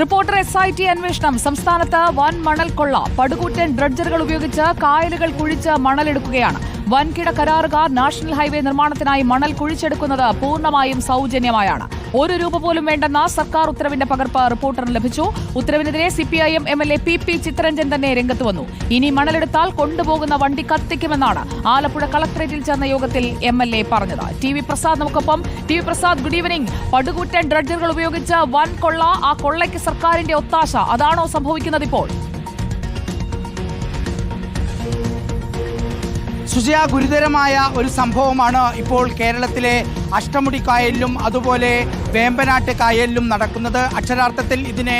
Reporter S I T അന്വേഷണം. സംസ്ഥാനത്ത് വൻ മണൽ കൊള്ള പടുകൂറ്റൻ ഡ്രഡ്ജറുകൾ ഉപയോഗിച്ച് കായലുകൾ കുഴിച്ച് മണലെടുക്കുകയാണ്. വൻകിട കരാറുകാർ നാഷണൽ ഹൈവേ നിർമ്മാണത്തിനായി മണൽ കുഴിച്ചെടുക്കുന്നത് പൂർണമായും സൗജന്യമായാണ്. ഒരു രൂപ പോലും വേണ്ടെന്ന സർക്കാർ ഉത്തരവിന്റെ പകർപ്പ് റിപ്പോർട്ടറിന് ലഭിച്ചു. ഉത്തരവിനെതിരെ CPIM M L A P P Chitharanjan തന്നെ രംഗത്ത് വന്നു. ഇനി മണലെടുത്താൽ കൊണ്ടുപോകുന്ന വണ്ടി കത്തിക്കുമെന്നാണ് ആലപ്പുഴ കളക്ടറേറ്റിൽ ചേർന്ന യോഗത്തിൽ എം എൽ എ പറഞ്ഞത്. ടി വി പ്രസാദ് നമുക്കൊപ്പം. T V Prasad good evening. പടുകൂറ്റൻ ഡ്രഡ്ജറുകൾ ഉപയോഗിച്ച് വൻ കൊള്ള ആ കൊള്ളയ്ക്ക് സർക്കാരിന്റെ ഒത്താശ. അതാണോ സംഭവിക്കുന്നത് ഇപ്പോൾ സുജയ ഗുരുതരമായ ഒരു സംഭവമാണ് ഇപ്പോൾ കേരളത്തിലെ അഷ്ടമുടി കായലിലും അതുപോലെ വേമ്പനാട്ട് കായലിലും നടക്കുന്നത്. അക്ഷരാർത്ഥത്തിൽ ഇതിനെ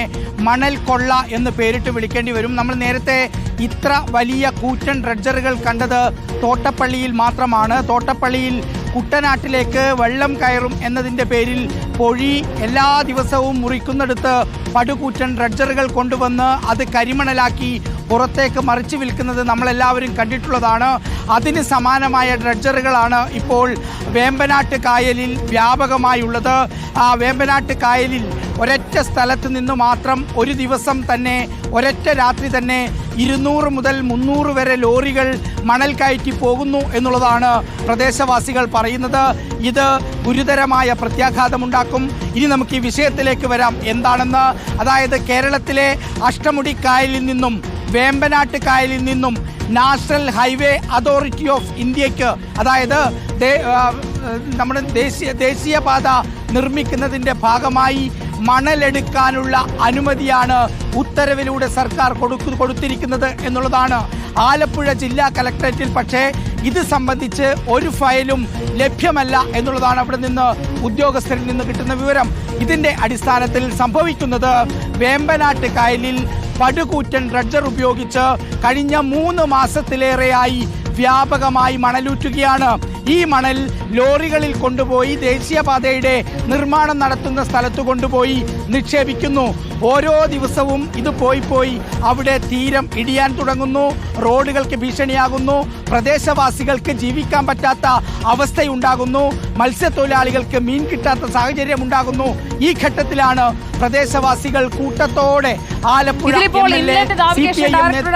മണൽ കൊള്ള എന്ന് പേരിട്ട് വിളിക്കേണ്ടി വരും. നമ്മൾ നേരത്തെ ഇത്ര വലിയ കൂറ്റൻ ഡ്രഡ്ജറുകൾ കണ്ടത് തോട്ടപ്പള്ളിയിൽ മാത്രമാണ്. തോട്ടപ്പള്ളിയിൽ കുട്ടനാട്ടിലേക്ക് വെള്ളം കയറും എന്നതിന്റെ പേരിൽ പൊഴി എല്ലാ ദിവസവും മുറിക്കുന്നിടത്ത് പടുകൂറ്റൻ ഡ്രഡ്ജറുകൾ കൊണ്ടുവന്ന് അത് കരിമണലാക്കി പുറത്തേക്ക് മറിച്ച് വിൽക്കുന്നത് നമ്മളെല്ലാവരും കണ്ടിട്ടുള്ളതാണ്. അതിന് സമാനമായ ഡ്രഡ്ജറുകളാണ് ഇപ്പോൾ വേമ്പനാട്ട് കായലിൽ വ്യാപകമായുള്ളത്. ആ വേമ്പനാട്ട് കായലിൽ ഒരൊറ്റ സ്ഥലത്ത് നിന്ന് മാത്രം ഒരു ദിവസം തന്നെ ഒരൊറ്റ രാത്രി തന്നെ ഇരുന്നൂറ് മുതൽ മുന്നൂറ് വരെ ലോറികൾ മണൽ കയറ്റി പോകുന്നു എന്നുള്ളതാണ് പ്രദേശവാസികൾ പറയുന്നത്. ഇത് ഗുരുതരമായ പ്രത്യാഘാതമുണ്ടാക്കും. ഇനി നമുക്ക് ഈ വിഷയത്തിലേക്ക് വരാം. എന്താണെന്ന്? അതായത് കേരളത്തിലെ അഷ്ടമുടി കായലിൽ നിന്നും വേമ്പനാട്ട് കായലിൽ നിന്നും നാഷണൽ ഹൈവേ അതോറിറ്റി ഓഫ് ഇന്ത്യയ്ക്ക് അതായത് നമ്മുടെ ദേശീയ ദേശീയപാത നിർമ്മിക്കുന്നതിന്റെ ഭാഗമായി മണലെടുക്കാനുള്ള അനുമതിയാണ് ഉത്തരവിലൂടെ സർക്കാർ കൊടുക്കു കൊടുത്തിരിക്കുന്നത് എന്നുള്ളതാണ് ആലപ്പുഴ ജില്ലാ കലക്ടറേറ്റിൽ പക്ഷേ ഇത് സംബന്ധിച്ച് ഒരു ഫയലും ലഭ്യമല്ല എന്നുള്ളതാണ് അവിടെ നിന്ന് ഉദ്യോഗസ്ഥരിൽ നിന്ന് കിട്ടുന്ന വിവരം. ഇതിന്റെ അടിസ്ഥാനത്തിൽ സംഭവിക്കുന്നത് വേമ്പനാട്ട് കായലിൽ പടുകൂറ്റൻ ഡ്രഡ്ജർ ഉപയോഗിച്ച് കഴിഞ്ഞ മൂന്ന് മാസത്തിലേറെയായി വ്യാപകമായി മണലൂറ്റുകയാണ്. ഈ മണൽ ലോറികളിൽ കൊണ്ടുപോയി ദേശീയപാതയുടെ നിർമ്മാണം നടത്തുന്ന സ്ഥലത്ത് കൊണ്ടുപോയി നിക്ഷേപിക്കുന്നു. ഓരോ ദിവസവും ഇത് പോയി പോയി അവിടെ തീരം ഇടിയാൻ തുടങ്ങുന്നു. റോഡുകൾക്ക് ഭീഷണിയാകുന്നു. പ്രദേശവാസികൾക്ക് ജീവിക്കാൻ പറ്റാത്ത അവസ്ഥയുണ്ടാകുന്നു. മത്സ്യത്തൊഴിലാളികൾക്ക് മീൻ കിട്ടാത്ത സാഹചര്യം ഉണ്ടാകുന്നു ഈ ഘട്ടത്തിലാണ് പ്രദേശവാസികൾ കൂട്ടത്തോടെ ആലപ്പുഴ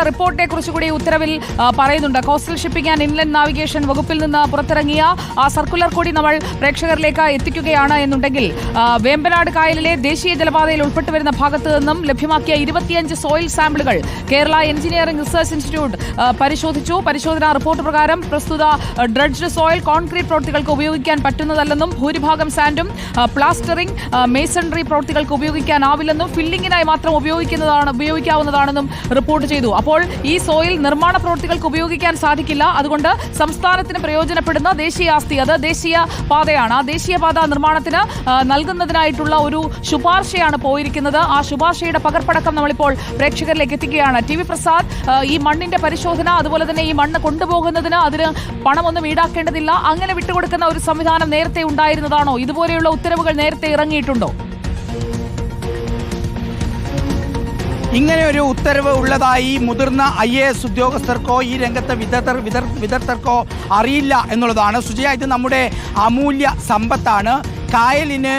റിപ്പോർട്ടിനെ കുറിച്ച് കൂടി ഉത്തരവിൽ പറയുന്നുണ്ട്. Coastal shipping and inland navigation വകുപ്പിൽ നിന്ന് പുറത്തിറങ്ങിയ ആ സർക്കുലർ കൂടി നമ്മൾ പ്രേക്ഷകരിലേക്ക് എത്തിക്കുകയാണ് എന്നുണ്ടെങ്കിൽ വേമ്പനാട് കായലിലെ ദേശീയ ജലപാതയിൽ ഉൾപ്പെട്ടു വരുന്ന ഭാഗത്ത് നിന്നും ലഭ്യമാക്കിയ ഇരുപത്തിയഞ്ച് സോയിൽ സാമ്പിളുകൾ കേരള എഞ്ചിനീയറിംഗ് റിസർച്ച് ഇൻസ്റ്റിറ്റ്യൂട്ട് പരിശോധിച്ചു. പരിശോധനാ റിപ്പോർട്ട് പ്രകാരം പ്രസ്തുത ഡ്രഡ്ജ് സോയിൽ കോൺക്രീറ്റ് പ്രവൃത്തികൾക്ക് ഉപയോഗിക്കാൻ പറ്റുന്നതല്ലെന്നും ഭൂരിഭാഗം സാൻഡും പ്ലാസ്റ്ററിംഗ് മേസണറി മേസൺറി പ്രവൃത്തികൾക്ക് ഉപയോഗിക്കാനാവില്ലെന്നും ഫില്ലിങ്ങിനായി മാത്രം ഉപയോഗിക്കുന്നതാണ് ഉപയോഗിക്കാവുന്നതാണെന്നും റിപ്പോർട്ട് ചെയ്തു. അപ്പോൾ ഈ സോയിൽ നിർമ്മാണ പ്രവൃത്തികൾക്ക് ഉപയോഗിക്കാൻ സാധിക്കില്ല. അതുകൊണ്ട് സംസ്ഥാനത്തിന് പ്രയോജനപ്പെടുന്ന ദേശീയ ആസ്തി അത് ദേശീയ പാതയാണ്. ആ ദേശീയ പാത നിർമ്മാണത്തിന് നൽകുന്നതിനായിട്ടുള്ള ഒരു ശുപാർശയാണ് പോയിരിക്കുന്നത്. ആ ശുപാർശയുടെ പകർപ്പടക്കം നമ്മളിപ്പോൾ പ്രേക്ഷകരിലേക്ക് എത്തിക്കുകയാണ്. ടി വി പ്രസാദ് ഈ മണ്ണിന്റെ പരിശോധന അതുപോലെ തന്നെ ഈ മണ്ണ് കൊണ്ടുപോകുന്നതിന് അതിന് പണമൊന്നും ഈടാക്കേണ്ടതില്ല. അങ്ങനെ വിട്ടുകൊടുക്കുന്ന ഒരു സംവിധാനം നേരത്തെ ഉണ്ടായിരുന്നതാണോ? ഇതുപോലെയുള്ള ഉത്തരവുകൾ നേരത്തെ ഇറങ്ങിയിട്ടുണ്ടോ? ഇങ്ങനെ ഒരു ഉത്തരവ് ഉള്ളതായി മുതിർന്ന ഐ എ എസ് ഉദ്യോഗസ്ഥർക്കോ ഈ രംഗത്തെ വിദഗ്ധർ വിദഗ്ധർക്കോ അറിയില്ല എന്നുള്ളതാണ്. സുജയ ഇത് നമ്മുടെ അമൂല്യ സമ്പത്താണ്. കായലിന്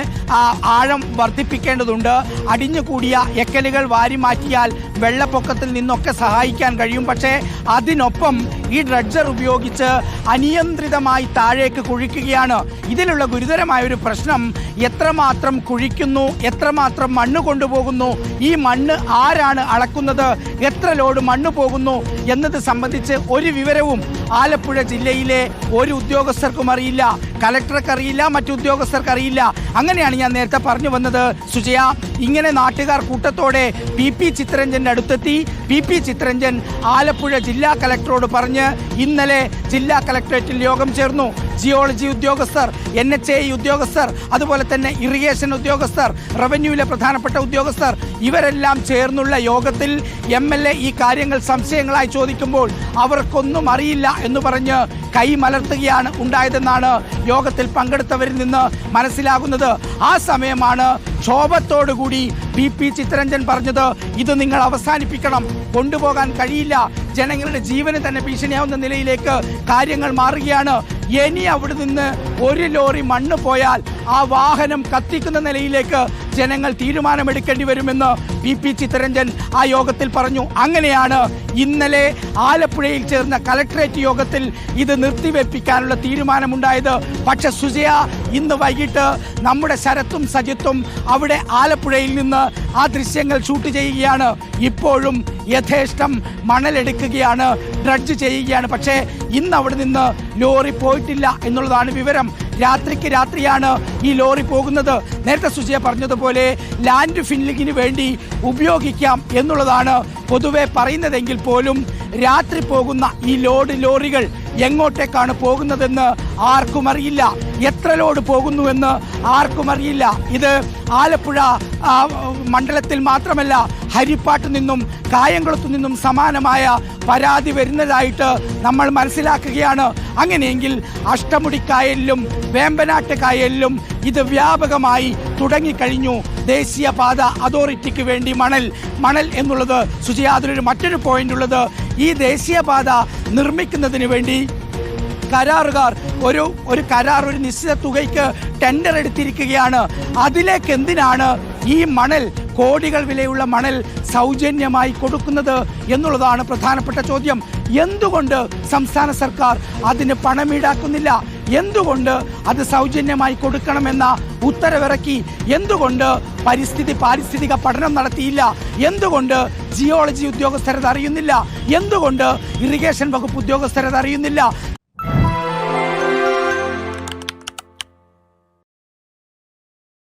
ആഴം വർദ്ധിപ്പിക്കേണ്ടതുണ്ട്. അടിഞ്ഞുകൂടിയ എക്കലുകൾ വാരി മാറ്റിയാൽ വെള്ളപ്പൊക്കത്തിൽ നിന്നൊക്കെ സഹായിക്കാൻ കഴിയും. പക്ഷേ അതിനൊപ്പം ഈ ഡ്രഡ്ജർ ഉപയോഗിച്ച് അനിയന്ത്രിതമായി താഴേക്ക് കുഴിക്കുകയാണ്. ഇതിലുള്ള ഗുരുതരമായ ഒരു പ്രശ്നം എത്രമാത്രം കുഴിക്കുന്നു എത്രമാത്രം മണ്ണ് കൊണ്ടുപോകുന്നു ഈ മണ്ണ് ആരാണ് അളക്കുന്നത് എത്ര ലോഡ് മണ്ണ് പോകുന്നു എന്നത് സംബന്ധിച്ച് ഒരു വിവരവും ആലപ്പുഴ ജില്ലയിലെ ഒരു ഉദ്യോഗസ്ഥർക്കും അറിയില്ല. കലക്ടർക്ക് അറിയില്ല മറ്റു ഉദ്യോഗസ്ഥർക്ക് അറിയില്ല. അങ്ങനെയാണ് ഞാൻ നേരത്തെ പറഞ്ഞു വന്നത്. സുജയ ഇങ്ങനെ നാട്ടുകാർ കൂട്ടത്തോടെ പി പി ചിത്തരഞ്ജന്റെ അടുത്തെത്തി. പി പി ചിത്രഞ്ജൻ ആലപ്പുഴ ജില്ലാ കലക്ടറോട് പറഞ്ഞ് ഇന്നലെ ജില്ലാ കളക്ടറേറ്റിൽ യോഗം ചേർന്നു. ജിയോളജി ഉദ്യോഗസ്ഥർ എൻ എച്ച് ഐ ഉദ്യോഗസ്ഥർ അതുപോലെ തന്നെ ഇറിഗേഷൻ ഉദ്യോഗസ്ഥർ റവന്യൂവിലെ പ്രധാനപ്പെട്ട ഉദ്യോഗസ്ഥർ ഇവരെല്ലാം ചേർന്നുള്ള യോഗത്തിൽ എം എൽ എ ഈ കാര്യങ്ങൾ സംശയങ്ങളായി ചോദിക്കുമ്പോൾ അവർക്കൊന്നും അറിയില്ല എന്ന് പറഞ്ഞ് കൈ മലർത്തുകയാണ് ഉണ്ടായതെന്നാണ് യോഗത്തിൽ പങ്കെടുത്തവരിൽ നിന്ന് മനസ്സിലാകുന്നത്. ആ സമയമാണ് ക്ഷോഭത്തോടുകൂടി പി പി ചിത്തരഞ്ജൻ പറഞ്ഞത് ഇത് നിങ്ങൾ അവസാനിപ്പിക്കണം. കൊണ്ടുപോകാൻ കഴിയില്ല. ജനങ്ങളുടെ ജീവന് തന്നെ ഭീഷണിയാവുന്ന നിലയിലേക്ക് കാര്യങ്ങൾ മാറുകയാണ്. ഇനി അവിടെ നിന്ന് ഒരു ലോറി മണ്ണ് പോയാൽ ആ വാഹനം കത്തിക്കുന്ന നിലയിലേക്ക് ജനങ്ങൾ തീരുമാനമെടുക്കേണ്ടി വരുമെന്ന് പി പി ചിത്തരഞ്ജൻ ആ യോഗത്തിൽ പറഞ്ഞു. അങ്ങനെയാണ് ഇന്നലെ ആലപ്പുഴയിൽ ചേർന്ന കലക്ട്രേറ്റ് യോഗത്തിൽ ഇത് നിർത്തിവെപ്പിക്കാനുള്ള തീരുമാനമുണ്ടായത്. പക്ഷെ സുജയ ഇന്ന് വൈകിട്ട് നമ്മുടെ ശരത്തും സജിത്തും അവിടെ ആലപ്പുഴയിൽ നിന്ന് ആ ദൃശ്യങ്ങൾ ഷൂട്ട് ചെയ്യുകയാണ്. ഇപ്പോഴും യഥേഷ്ടം മണലെടുക്കുകയാണ് ഡ്രഡ്ജ് ചെയ്യുകയാണ്. പക്ഷേ ഇന്ന് അവിടെ നിന്ന് ലോറി പോയിട്ടില്ല എന്നുള്ളതാണ് വിവരം. രാത്രിക്ക് രാത്രിയാണ് ഈ ലോറി പോകുന്നത്. നേരത്തെ സുജയ പറഞ്ഞതുപോലെ ലാൻഡ് ഫില്ലിങ്ങിന് വേണ്ടി ഉപയോഗിക്കാം എന്നുള്ളതാണ് പൊതുവെ പറയുന്നതെങ്കിൽ പോലും രാത്രി പോകുന്ന ഈ ലോഡ് ലോറികൾ എങ്ങോട്ടേക്കാണ് പോകുന്നതെന്ന് ആർക്കും അറിയില്ല. എത്ര ലോഡ് പോകുന്നുവെന്ന് ആർക്കും അറിയില്ല. ഇത് ആലപ്പുഴ മണ്ഡലത്തിൽ മാത്രമല്ല ഹരിപ്പാട്ട് നിന്നും കായംകുളത്തു നിന്നും സമാനമായ പരാതി വരുന്നതായിട്ട് നമ്മൾ മനസ്സിലാക്കുകയാണ്. അങ്ങനെയെങ്കിൽ അഷ്ടമുടിക്കായലിലും വേമ്പനാട്ട് കായലിലും ഇത് വ്യാപകമായി തുടങ്ങിക്കഴിഞ്ഞു. ദേശീയപാത അതോറിറ്റിക്ക് വേണ്ടി മണൽ മണൽ എന്നുള്ളത് സുജയാതിലൊരു മറ്റൊരു പോയിന്റ് ഉള്ളത്. ഈ ദേശീയപാത നിർമ്മിക്കുന്നതിന് വേണ്ടി കരാറുകാർ ഒരു ഒരു കരാർ ഒരു നിശ്ചിത തുകയ്ക്ക് ടെൻഡർ എടുത്തിരിക്കുകയാണ്. അതിലേക്ക് എന്തിനാണ് ഈ മണൽ കോടികൾ വിലയുള്ള മണൽ സൗജന്യമായി കൊടുക്കുന്നത് എന്നുള്ളതാണ് പ്രധാനപ്പെട്ട ചോദ്യം. എന്തുകൊണ്ട് സംസ്ഥാന സർക്കാർ അതിന് പണമീടാക്കുന്നില്ല? എന്തുകൊണ്ട് അത് സൗജന്യമായി കൊടുക്കണമെന്ന ഉത്തരവിറക്കി? എന്തുകൊണ്ട് പരിസ്ഥിതി പാരിസ്ഥിതിക പഠനം നടത്തിയില്ല? എന്തുകൊണ്ട് ജിയോളജി ഉദ്യോഗസ്ഥരത് അറിയുന്നില്ല? എന്തുകൊണ്ട് ഇറിഗേഷൻ വകുപ്പ് ഉദ്യോഗസ്ഥരത് അറിയുന്നില്ല?